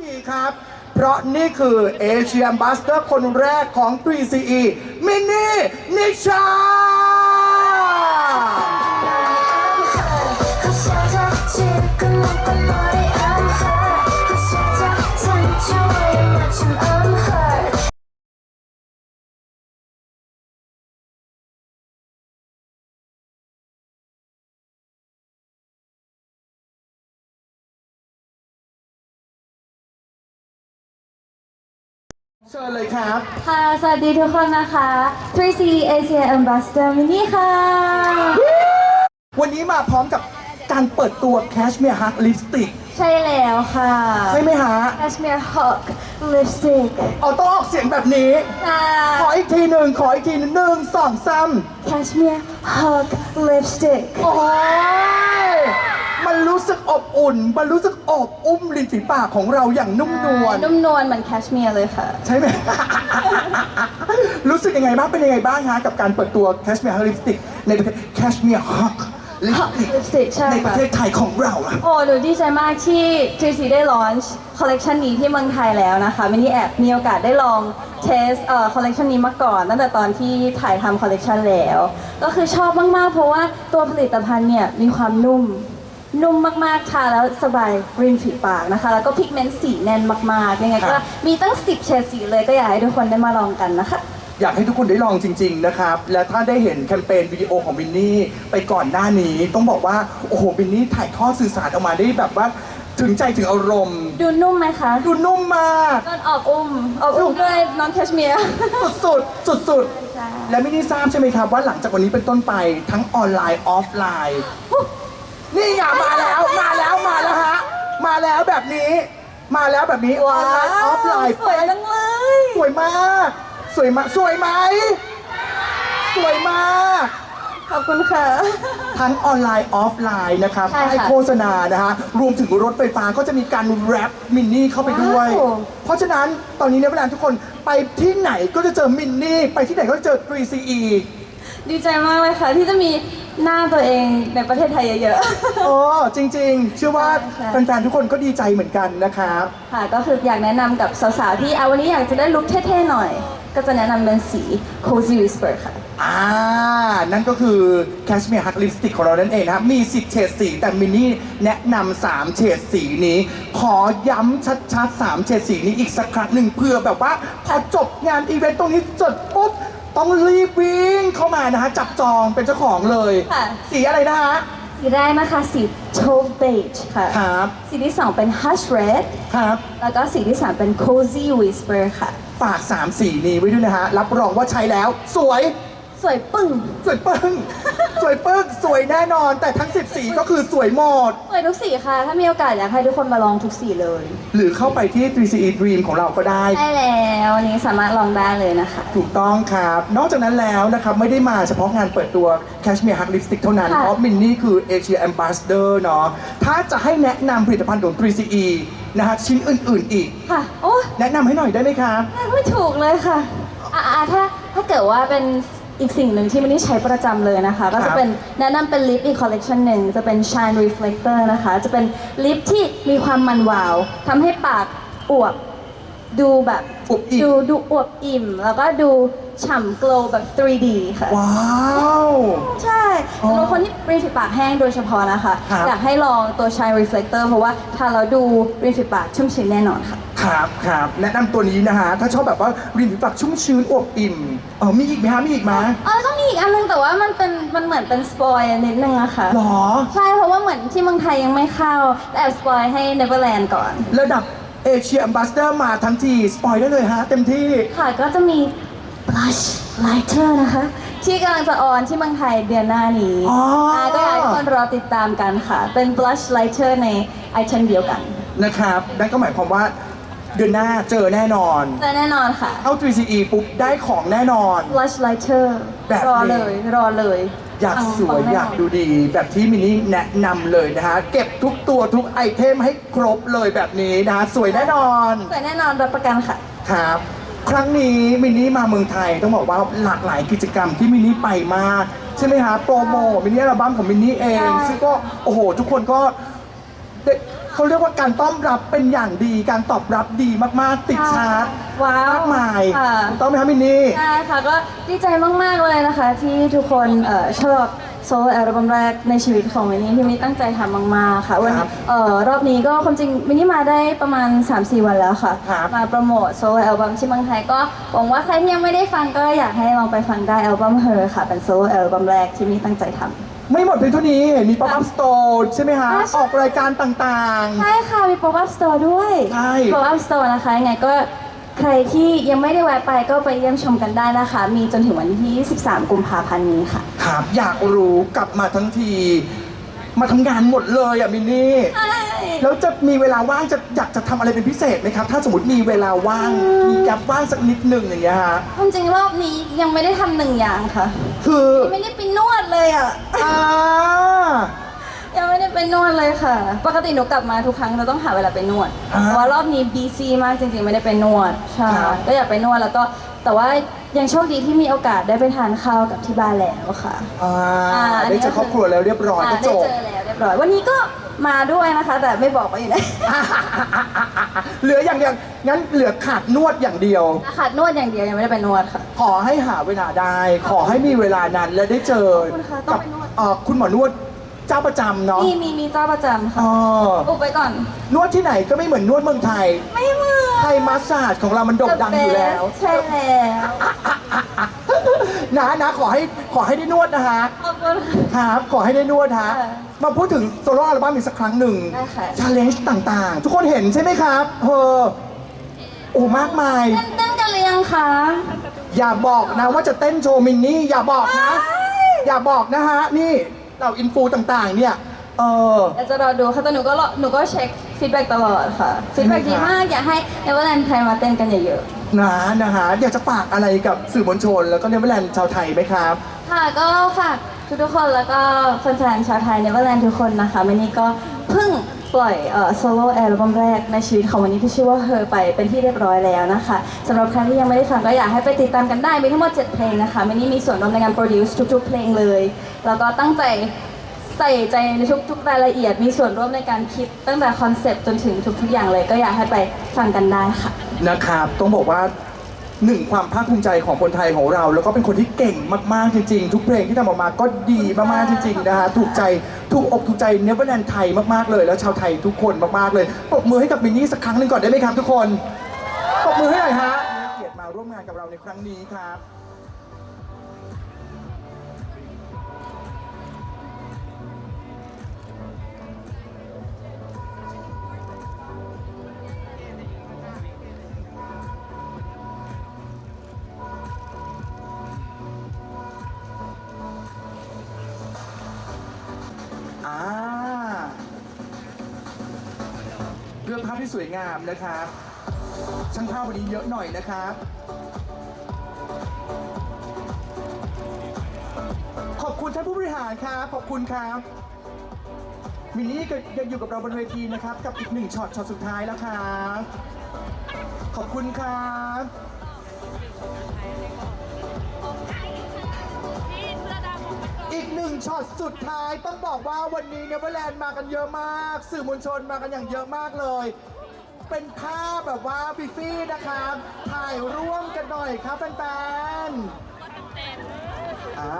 ดีครับ เพราะนี่คือเอเชียบัสเตอร์คนแรกของ 3CE มินนี่ นิชา Cause I got you, come on, come on, I'm high เชิญเลยครับ ค่ะ สวัสดีทุกคนนะคะ 3C Asia Ambassador มินนี่ค่ะ วันนี้มาพร้อมกับการเปิดตัว Cashmere Hug Lipstick ใช่แล้วค่ะ ใช่ไหมฮะ Cashmere Hawk Lipstick เอาต้องออกเสียงแบบนี้ ค่ะ ขออีกทีหนึ่งขออีกทีหนึ่งหนึ่งสองสาม Cashmere Hawk Lipstick โอ้ย มันรู้สึกอบอุ่น มันรู้สึกอบอุ้มริมฝีปากของเราอย่างนุ่มนวล นุ่มนวลเหมือนแคชเมียร์เลยค่ะ ใช่ไหม รู้สึกยังไงบ้าง เป็นยังไงบ้างฮะกับการเปิดตัว Cashmere Hug Lipstick ในประเทศ Cashmere Hug Lipstick Lipstick ใช่ในประค่ะเทศไทยของเราอะ โอ้หนูดีใจมากที่ 3C ได้ลอนช์คอลเลกชันนี้ที่เมืองไทยแล้วนะคะมินนี่แอบมีโอกาสได้ลองเทสเอ่อคอลเลกชันนี้มาก่อน ตั้งแต่ตอนที่ถ่ายทำคอลเลกชันแล้ว ก็คือชอบมาก ๆ เพราะว่าตัวผลิตภัณฑ์เนี่ยมีความนุ่ม นุ่มมากๆทาแล้วสบายริมฝีปากนะคะ แล้วก็พิกเมนต์สีแน่นมากๆ ยังไงครัก็บมีตั้ง 10 เฉดสีเลยก็อยากให้ทุกคนได้มาลองกันนะคะ อยากให้ทุกคนได้ลองจริง ๆ นะครับ และถ้าได้เห็นแคมเปญวิดีโอของวินนี่ไปก่อนหน้านี้ ต้องบอกว่า โอ้โหวินนี่ถ่ายทอดสื่อสารออกมาได้แบบว่าถึงใจถึงอารมณ์ ดูนุ่มไหมคะ ดูนุ่มมากก็ออกอุ้มออกอุ้มด้วยน้องแคชเมียร์สุดสุดสุดใช่ๆและไม่ได้ทราบใช่ไหมครับว่าหลังจากวันนี้เป็นต้นไปทั้งออนไลน์ออฟไลน์ นี่ไงมาแล้วมาแล้วมาแล้วฮะมาแล้วแบบนี้ มาแล้วแบบนี้ออนไลน์ออฟไลน์สวยจังเลยสวยมาก สวยมากสวยไหมสวยมากขอบคุณค่ะ ทั้งออนไลน์ออฟไลน์นะครับใช่ค่ะให้โฆษณานะฮะรวมถึงรถไฟฟ้าก็จะมีการแรปมินนี่เข้าไปด้วย ว้าว เพราะฉะนั้นตอนนี้เนี่ยเวลาทุกคนไปที่ไหนก็จะเจอมินนี่ ไปที่ไหนก็จะเจอ 3CE ดีใจมากเลยค่ะ ที่จะมีหน้าตัวเองในประเทศไทยเยอะๆโอ้จริง ๆ เชื่อว่าใช่แฟนๆทุกคนก็ดีใจเหมือนกันนะครับค่ะ ก็คืออยากแนะนำกับสาวๆที่เอาวันนี้อยากจะได้ลุคเท่ๆหน่อย ก็จะแนะนำเป็นสี Cozy Whisper ค่ะ อ่า นั่นก็คือ Cashmere Hug Lipstick ของเรานั่นเองนะครับ มี 10 เฉดสี แต่มินนี่แนะนำ3เฉดสีนี้ ขอย้ำชัดๆ 3 เฉดสีนี้อีกสักครั้งหนึ่งเพื่อแบบว่า พอจบงานอีเวนต์ตรงนี้จดปุ๊บ ต้องรีบวิ่งเข้ามานะฮะ จับจองเป็นเจ้าของเลย ค่ะ สีอะไรนะฮะ สีแรกนะคะสี Taupe Beige ค่ะ ครับ สีที่2เป็น Hush Red ครับ แล้วก็สีที่3เป็น Cozy Whisper ค่ะ ฝาก 3 สีนี้ไว้ด้วยนะฮะ รับรองว่าใช้แล้ว สวย สวยปึ้ง สวยปึ้ง สวยปึ้ง สวยแน่นอน แต่ทั้ง10สีก็คือสวยหมด สวยทุกสีค่ะ ถ้ามีโอกาสอยากให้ทุกคนมาลองทุกสีเลย หรือเข้าไปที่ 3CE Dream ของเราก็ได้ ได้แล้วอันนี้สามารถลองได้เลยนะคะ ถูกต้องครับ นอกจากนั้นแล้วนะครับ ไม่ได้มาเฉพาะงานเปิดตัว Cashmere Hug Lipstick เท่านั้น ค่ะ เพราะมินนี่คือ Asia Ambassador เนาะ ถ้าจะให้แนะนำผลิตภัณฑ์ของ 3CE นะฮะชิ้นอื่นๆอีก ค่ะ โอ้แนะนำให้หน่อยได้ไหมครับ ไม่ถูกเลยค่ะอ่าถ้าถ้าเกิดว่าเป็น อีกสิ่งหนึ่งที่ไม่ได้ใช้ประจำเลยนะคะ ก็ครัจะบเป็นแนะนำเป็นลิปอีกคอลเลกชันหนึ่งจะเป็น Shine Reflector นะคะ จะเป็นลิปที่มีความมันวาวทำให้ปากอวบ ดูแบบอวบอิ่ม ดูดูอวบอิ่ม แล้วก็ดูฉ่ำ glow แบบ 3D ค่ะ ว้าว ใช่อ๋อสำหรับคนที่ริมฝีปากแห้งโดยเฉพาะนะคะ ครับ อยากให้ลองตัว Shine Reflector เพราะว่าทาแล้วดูริมฝีปากชุ่มชื้นแน่นอนค่ะ ครับครับแนะนำตัวนี้นะฮะ ถ้าชอบแบบว่าริมฝีปากชุ่มชื้นอวบอิ่มเออมีอีกไหมฮะมีอีกไหมเออต้องมีอีกอันนึงแต่ว่ามันเป็นมันเหมือนเป็นสปอยนิดนึงอะค่ะ หรอ ใช่เพราะว่าเหมือนที่เมืองไทยยังไม่เข้าแต่แอบสปอยให้ Neverland ก่อน ระดับ เอเชีย a อ b บ s สเ d อร์มาทั้งทีสปอยได้เลยฮะ เต็มที่ ค่ะก็จะมี blush lighter นะคะ ที่กำลังจะออนที่เมืองไทยเดือนหน้านี้อ๋ออ่าก็อยากให้ทุกคนรอติดตามกันค่ะ เป็น blush lighter ในไอเทมเดียวกันนะครับนั่นก็หมายความว่าเดือนหน้าเจอแน่นอน แต่แน่นอนค่ะ เข้า 3CE ปุ๊บได้ของแน่นอน blush lighter แบบนี้ รอเลยรอเลย อยากสวยปังๆแน่นนอยากดูดีแบบที่มินนี่แนะนำเลยนะฮะ เก็บทุกตัวทุกไอเทมให้ครบเลยแบบนี้นะฮะสวยแน่นอนสวยแน่นอนรับประกันค่ะ ครับ ครั้งนี้มินนี่มาเมืองไทยต้องบอกว่าหลากหลายกิจกรรมที่มินนี่ไปมาก ใช่ไหมฮะโปรโมมินิอัลบั้มของมินนี่เองใช่ซึ่งก็โอ้โห ทุกคนก็ได้เขาเรียกว่าการต้อนรับเป็นอย่างดี การตอบรับดีมากๆติดชาร์ต ว้าวมากมายค่ะ ถูกต้องไหมครับมินนี่ ใช่ค่ะก็ดีใจมาก ๆ เลยนะคะ ที่ทุกคนเอ่อชอบโซโล่อัลบั้มแรกในชีวิตของมินนี่ที่มินนี่ตั้งใจทำมาก ๆ ค่ะวันครันี้บเอ่อรอบนี้ก็ความจริงมินนี่มาได้ประมาณ 3-4 วันแล้วค่ะ ครับ มาโปรโมทโซโล่อัลบั้มที่เมืองไทยก็หวังว่าใครที่ยังไม่ได้ฟังก็อยากให้ลองไปฟังได้อัลบั้มเฮอค่ะ เป็นโซโล่อัลบั้มแรกที่มินนี่ตั้งใจทำ ไม่หมดเพียงเท่านี้เห็นมีป๊อปอัพสโตร์ใช่ไหมฮะ อ่าใช่ ออกรายการต่าง ใช่ค่ะ มี pop up store ด้วย ใช่ pop up store นะคะยังไงก็ ใครที่ยังไม่ได้แวะไปก็ไปเยี่ยมชมกันได้นะคะ มีจนถึงวันที่ 13 กุมภาพันธ์นี้ค่ะๆครับอยากรู้กลับมาทั้งที มาทำงานหมดเลยอะมินนี่ แล้วจะมีเวลาว่างจะอยากจะทำอะไรเป็นพิเศษไหมครับ ถ้าสมมติมีเวลาว่างมีแกลบว่างสักนิดหนึ่งอย่างเงี้ยฮะความจริงรอบนี้ยังไม่ได้ทำหนึ่งอย่างค่ะ คือ ไม่ได้ไปนวดเลยอะ อ่า ยังไม่ได้ไปนวดเลยค่ะ ปกติหนูกลับมาทุกครั้งเราต้องหาเวลาไปนวดอ่าแต่ว่ารอบนี้บีซีมากจริงๆไม่ได้ไปนวดใช่ครับ ก็อยากไปนวดแล้วก็ แต่ว่ายังโชคดีที่มีโอกาสได้ไปทานข้าวกับที่บ้านแล้วค่ะ อ่าอ่าอันนี้ ได้เจอครอบครัวแล้วเรียบร้อยก็อ่าจได้บ เจอแล้วเรียบร้อยวันนี้ก็มาด้วยนะคะ แต่ไม่บอกว่าอยู่ไหน เหลืออย่างเดียวงั้นเหลือขาดนวดอย่างเดียว ขาดนวดอย่างเดียวยังไม่ได้ไปนวดค่ะ ขอให้หาเวลาได้ ขอให้มีเวลานั้นและได้เจอขอบคุณค่ะต้องกัไปนวด เอ่อคุณหมอนวด เจ้าประจำเนาะมีมีมีเจ้าประจำค่ะอ๋ออุบไปก่อน นวดที่ไหนก็ไม่เหมือนนวดเมืองไทย ไม่เหมือนไทยมาสซาจของเรามันโด่งดังอยู่แล้ว ใช่แล้วนะนะขอให้ขอให้ได้นวดนะฮะขอบคุณค่ะครับขอให้ได้นวดฮะค่ะมาพูดถึงโซโล่อัลบั้มอีกสักครั้งหนึ่งได้ค่ะชาเลนจ์ต่างๆ ทุกคนเห็นใช่ไหมครับเฮอโอ้มากมายเต้นเต้นกันหรือยังคะอย่าบอกนะว่าจะเต้นโชว์มินนี่อย่าบอกนะ อย่าบอกนะฮะนี่ เราอินฟูต่างๆ เนี่ย เออ เดี๋ยวจะรอดูค่ะแต่หนูก็รอหนูก็เช็คฟีดแบ็กตลอดค่ะฟีดแบ็กใช่ไหมคะดีมากอยากให้เนเวอร์แลนด์ไทยมาเต้นกันเยอะนะนะฮะอยากจะฝากอะไรกับสื่อมวลชน แล้วก็เนเวอร์แลนด์ชาวไทยไหมครับ ๆ ค่ะก็ฝากทุกๆคนแล้วก็แฟนๆชาวไทยเนเวอร์แลนด์ทุกคนนะคะวันนี้ก็เพิ่ง ปล่อยโซโล่แอลบั้มแรกในชีวิตของวันนี้ที่ชื่อว่าเฮอไปเป็นที่เรียบร้อยแล้วนะคะสำหรับใครที่ยังไม่ได้ฟังก็อยากให้ไปติดตามกันได้ มีทั้งหมด 7 เพลงนะคะมินนี่มีส่วนร่วมในการโปรดิวซ์ทุกๆ เพลงเลย แล้วก็ตั้งใจใส่ใจในทุกๆรายละเอียด มีส่วนร่วมในการคิดตั้งแต่คอนเซปต์จนถึงทุกๆอย่างเลย ก็อยากให้ไปฟังกันได้ค่ะ นะครับ ต้องบอกว่า หนึ่งความภาคภูมิใจของคนไทยของเรา แล้วก็เป็นคนที่เก่งมากๆจริง ๆ ทุกเพลงที่ทำออกมาก็ดีมากๆจริงๆนะคะถูกใจถูกอกถูกใจเนเวอร์แลนด์ไทยมากๆเลย แล้วชาวไทยทุกคนมากๆเลยปรบมือให้กับมินนี่สักครั้งหนึ่งก่อนได้ไหมครับทุกคนปรบมือให้หน่อยฮะมีเกียรติมาร่วมงานกับเราในครั้งนี้ครับาพที่สวยงามนะครับช่างภาพวันนี้เยอะหน่อยนะครับ ขอบคุณท่านผู้บริหารครับ ขอบคุณครับมินนี่ก็ยังอยู่กับเราบนเวทีนะครับ กับอีกหนึ่งช็อตช็อตสุดท้ายแล้วครับ ขอบคุณครับ อีกหนึ่งช็อตสุดท้ายต้องบอกว่าวันนี้เนเวอร์แลนด์มากันเยอะมาก สื่อมวลชนมากันอย่างเยอะมากเลย เป็นภาพแบบว่าฟิฟี่นะครับ ถ่ายร่วมกันหน่อยครับแฟนๆอ่า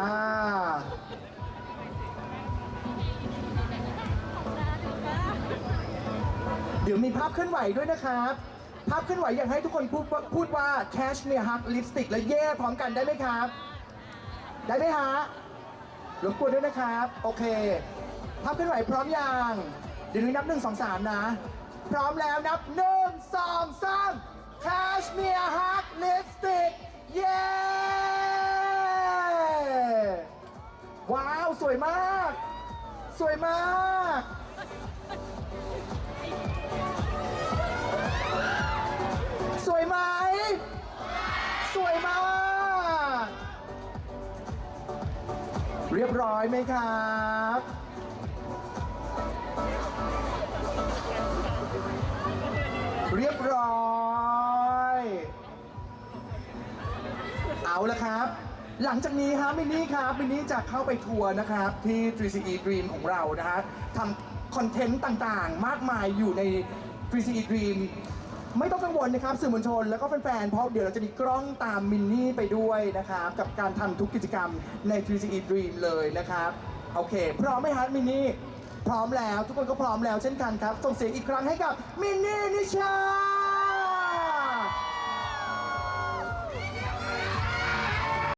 เดี๋ยวมีภาพเคลื่อนไหวด้วยนะครับ ภาพเคลื่อนไหวอยากให้ทุกคนพูดพูดว่า cash me hug lipstick และเย่พร้อมกันได้ไหมครับ ได้ไหมฮะ รบกวนด้วยนะครับ โอเคภาพเคลื่อนไหวพร้อมยังเดี๋ยวนี้นับหนึ่งสองสามนะ พร้อมแล้วนับหนึ่งสองสาม Cashmere Hug Lipstick เย้ว้าว สวยมาก สวยมาก รียบร้อยไหมครับเรียบร้อย เอาละครับ หลังจากนี้ฮะมินนี่ครับมินนี่จะเข้าไปทัวร์นะครับ ที่ 3CE Dream ของเรานะฮะทำคอนเทนต์ต่างๆ มากมายอยู่ใน 3CE Dream ไม่ต้องกังวลนะครับสื่อมวลชนแล้วก็แฟนๆ เพราะเดี๋ยวเราจะมีกล้องตามมินนี่ไปด้วยนะครับ กับการทำทุกกิจกรรมใน 3CE Dream เลยนะครับ โอเค พร้อมไหมฮะมินนี่ พร้อมแล้ว ทุกคนก็พร้อมแล้วเช่นกันครับ ส่งเสียงอีกครั้งให้กับมินนี่นิชา